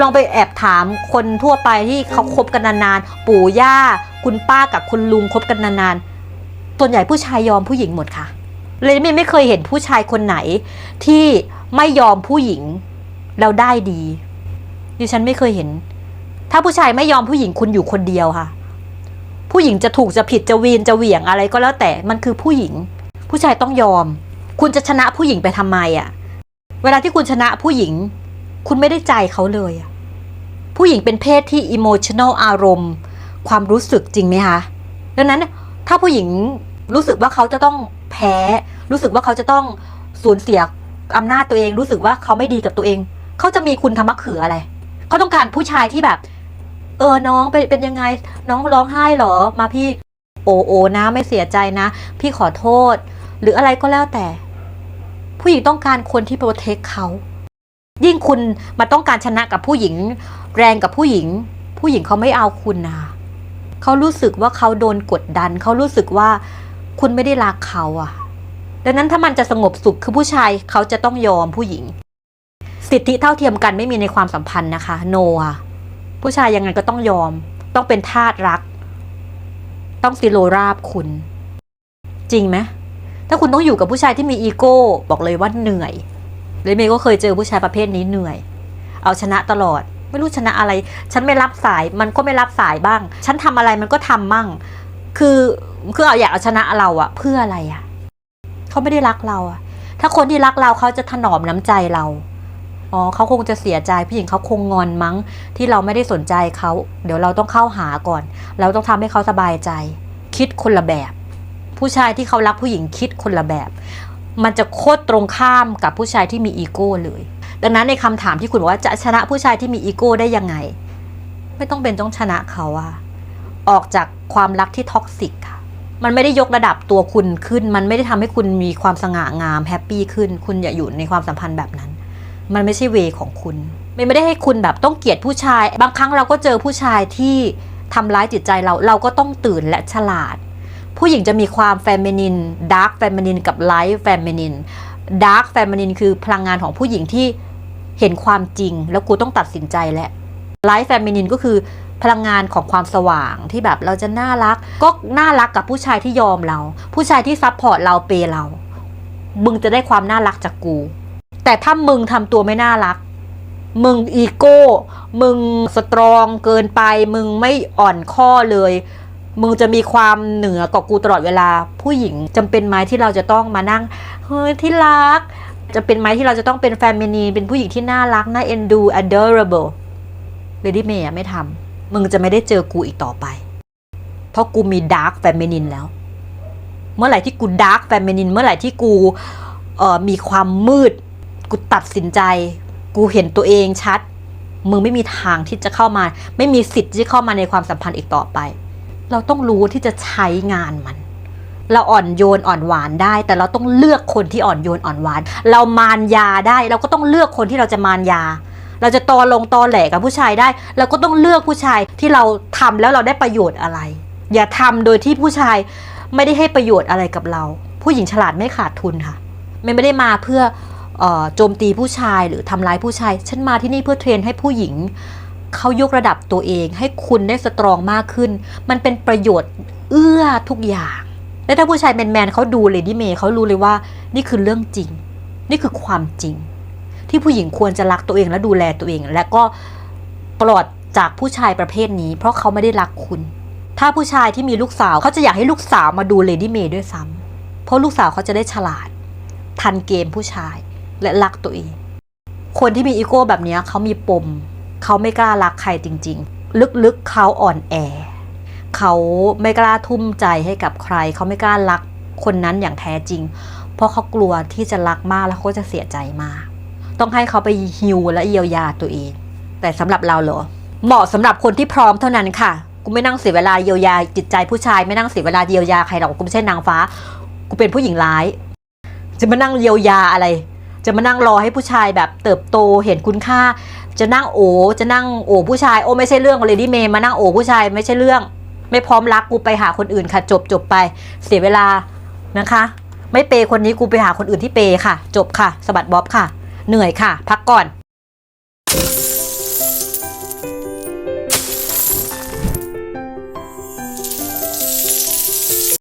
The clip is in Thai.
ลองไปแอบถามคนทั่วไปที่เขาคบกันนานๆ ปู่ย่า คุณป้ากับคุณลุงคบกันนานๆส่วนใหญ่ผู้ชายยอมผู้หญิงหมดค่ะ เลยไม่ไม่เคยเห็นผู้ชายคนไหน ที่ไม่ยอมผู้หญิงแล้วได้ดีดิฉันไม่เคยเห็น ถ้าผู้ชายไม่ยอมผู้หญิงคุณอยู่คนเดียวค่ะ ผู้หญิงจะถูกจะผิดจะวีนจะเหวี่ยงอะไรก็แล้วแต่มันคือผู้หญิง ผู้ชายต้องยอม คุณจะชนะผู้หญิงไปทำไมอะ่ะ เวลาที่คุณชนะผู้หญิง คุณไม่ได้ใจเขาเลยอะผู้หญิงเป็นเพศที่ emotional อารมณ์ ความรู้สึกจริงไหมคะดังนั้นถ้าผู้หญิงรู้สึกว่าเขาจะต้องแพ้ รู้สึกว่าเขาจะต้องสูญเสียอำนาจตัวเอง รู้สึกว่าเขาไม่ดีกับตัวเอง เขาจะมีคุณทำมะเขืออะไร เขาต้องการผู้ชายที่แบบ เออน้องเป็นเป็นยังไง น้องร้องไห้หรอมาพี่โอโอนะไม่เสียใจนะ พี่ขอโทษ หรืออะไรก็แล้วแต่ ผู้หญิงต้องการคนที่โปรเทคเขา ยิ่งคุณมาต้องการชนะกับผู้หญิง แรงกับผู้หญิง ผู้หญิงเขาไม่เอาคุณนะคะเขารู้สึกว่าเขาโดนกดดัน เขารู้สึกว่าคุณไม่ได้รักเขาอะดังนั้นถ้ามันจะสงบสุขคือผู้ชายเขาจะต้องยอมผู้หญิง สิทธิเท่าเทียมกันไม่มีในความสัมพันธ์นะคะ โนอะผู้ชายยังไงก็ต้องยอม ต้องเป็นทาสรัก ต้องซิโลราบคุณ จริงไหมถ้าคุณต้องอยู่กับผู้ชายที่มีอีโก้ บอกเลยว่าเหนื่อย เลยเมย์ก็เคยเจอผู้ชายประเภทนี้เหนื่อย เอาชนะตลอด ไม่รู้ชนะอะไร ฉันไม่รับสายมันก็ไม่รับสายบ้าง ฉันทำอะไรมันก็ทำมั่ง คือคือเอาอยากเอาชนะเราอะเพื่ออะไรอะเขาไม่ได้รักเราอะถ้าคนที่รักเราเขาจะถนอมน้ำใจเราอ๋อเขาคงจะเสียใจผู้หญิงเขาคงงอนมั้ง ที่เราไม่ได้สนใจเขา เดี๋ยวเราต้องเข้าหาก่อน เราต้องทำให้เขาสบายใจ คิดคนละแบบ ผู้ชายที่เขารักผู้หญิงคิดคนละแบบ มันจะโคตรตรงข้ามกับผู้ชายที่มีอีโก้เลย ดังนั้นในคำถามที่คุณบอกว่าจะชนะผู้ชายที่มีอีโก้ได้ยังไง ไม่ต้องเป็นต้องชนะเขาอะออกจากความรักที่ท็อกซิกค่ะ มันไม่ได้ยกระดับตัวคุณขึ้น มันไม่ได้ทำให้คุณมีความสง่างามแฮปปี้ขึ้น คุณอย่าอยู่ในความสัมพันธ์แบบนั้น มันไม่ใช่เวของคุณ มันไม่ได้ให้คุณแบบต้องเกลียดผู้ชาย บางครั้งเราก็เจอผู้ชายที่ทำร้ายจิตใจเรา เราก็ต้องตื่นและฉลาด ผู้หญิงจะมีความแฟมินินดาร์กแฟมินินกับไลท์แฟมินินดาร์กแฟมินินคือพลังงานของผู้หญิงที่เห็นความจริง แล้วกูต้องตัดสินใจแหละไลท์แฟมินินก็คือพลังงานของความสว่างที่แบบเราจะน่ารัก ก็น่ารักกับผู้ชายที่ยอมเรา ผู้ชายที่ซัพพอร์ตเราเปย์เรา มึงจะได้ความน่ารักจากกู แต่ถ้ามึงทำตัวไม่น่ารัก มึงอีโก้ มึงสตรองเกินไป มึงไม่อ่อนข้อเลย มึงจะมีความเหนือกว่ากูตลอดเวลา ผู้หญิงจำเป็นไหมที่เราจะต้องมานั่งเฮ้ยที่รัก จะเป็นไหมที่เราจะต้องเป็นแฟมินีเป็นผู้หญิงที่น่ารักน่าเอ็นดู adorable Lady May อะไม่ทำมึงจะไม่ได้เจอกูอีกต่อไป เพราะกูมี dark feminine แล้ว เมื่อไหร่ที่กู dark feminine เมื่อไหร่ที่กูเอ่อมีความมืด กูตัดสินใจ กูเห็นตัวเองชัด มึงไม่มีทางที่จะเข้ามา ไม่มีสิทธิ์ที่เข้ามาในความสัมพันธ์อีกต่อไป เราต้องรู้ที่จะใช้งานมัน เราอ่อนโยนอ่อนหวานได้ แต่เราต้องเลือกคนที่อ่อนโยนอ่อนหวาน เรามารยาได้ เราก็ต้องเลือกคนที่เราจะมารยา เราจะตอลงตอแหลกับผู้ชายได้ เราก็ต้องเลือกผู้ชายที่เราทำแล้วเราได้ประโยชน์อะไร อย่าทำโดยที่ผู้ชายไม่ได้ให้ประโยชน์อะไรกับเรา ผู้หญิงฉลาดไม่ขาดทุนค่ะไม่ไม่ได้มาเพื่อโจมตีผู้ชายหรือทำร้ายผู้ชาย ฉันมาที่นี่เพื่อเทรนให้ผู้หญิง เขายกระดับตัวเองให้คุณได้สตรองมากขึ้น มันเป็นประโยชน์เอื้อทุกอย่าง และถ้าผู้ชายแมนๆเขาดูเลดี้เมย์เขารู้เลยว่า นี่คือเรื่องจริง นี่คือความจริง ที่ผู้หญิงควรจะรักตัวเองและดูแลตัวเอง และก็ปลอดจากผู้ชายประเภทนี้ เพราะเขาไม่ได้รักคุณ ถ้าผู้ชายที่มีลูกสาวเขาจะอยากให้ลูกสาวมาดูเลดี้เมย์ด้วยซ้ำเพราะลูกสาวเขาจะได้ฉลาด ทันเกมผู้ชายและรักตัวเอง คนที่มีอีโก้แบบนี้เขามีปม เขาไม่กล้ารักใครจริง ๆ ลึกๆเขาอ่อนแอ เขาไม่กล้าทุ่มใจให้กับใคร เขาไม่กล้ารักคนนั้นอย่างแท้จริง เพราะเขากลัวที่จะรักมากแล้วเขาก็จะเสียใจมาก ต้องให้เขาไปฮิวและเยียวยาตัวเอง แต่สำหรับเราเหรอ เหมาะสำหรับคนที่พร้อมเท่านั้นค่ะ กูไม่นั่งเสียเวลาเยียวยาจิตใจผู้ชาย ไม่นั่งเสียเวลาเยียวยาใครหรอก กูไม่ใช่นางฟ้า กูเป็นผู้หญิงร้าย จะมานั่งเยียวยาอะไร จะมานั่งรอให้ผู้ชายแบบเติบโตเห็นคุณค่า จะนั่งโอจะนั่งโอผู้ชายโอไม่ใช่เรื่องเลยดิเมย์มานั่งโอผู้ชายไม่ใช่เรื่อง ไม่พร้อมรักกูไปหาคนอื่นค่ะ จบจบไป เสียเวลานะคะ ไม่เปย์คนนี้กูไปหาคนอื่นที่เปย์ค่ะ จบค่ะสะบัดบ๊อบค่ะ เหนื่อยค่ะ พักก่อน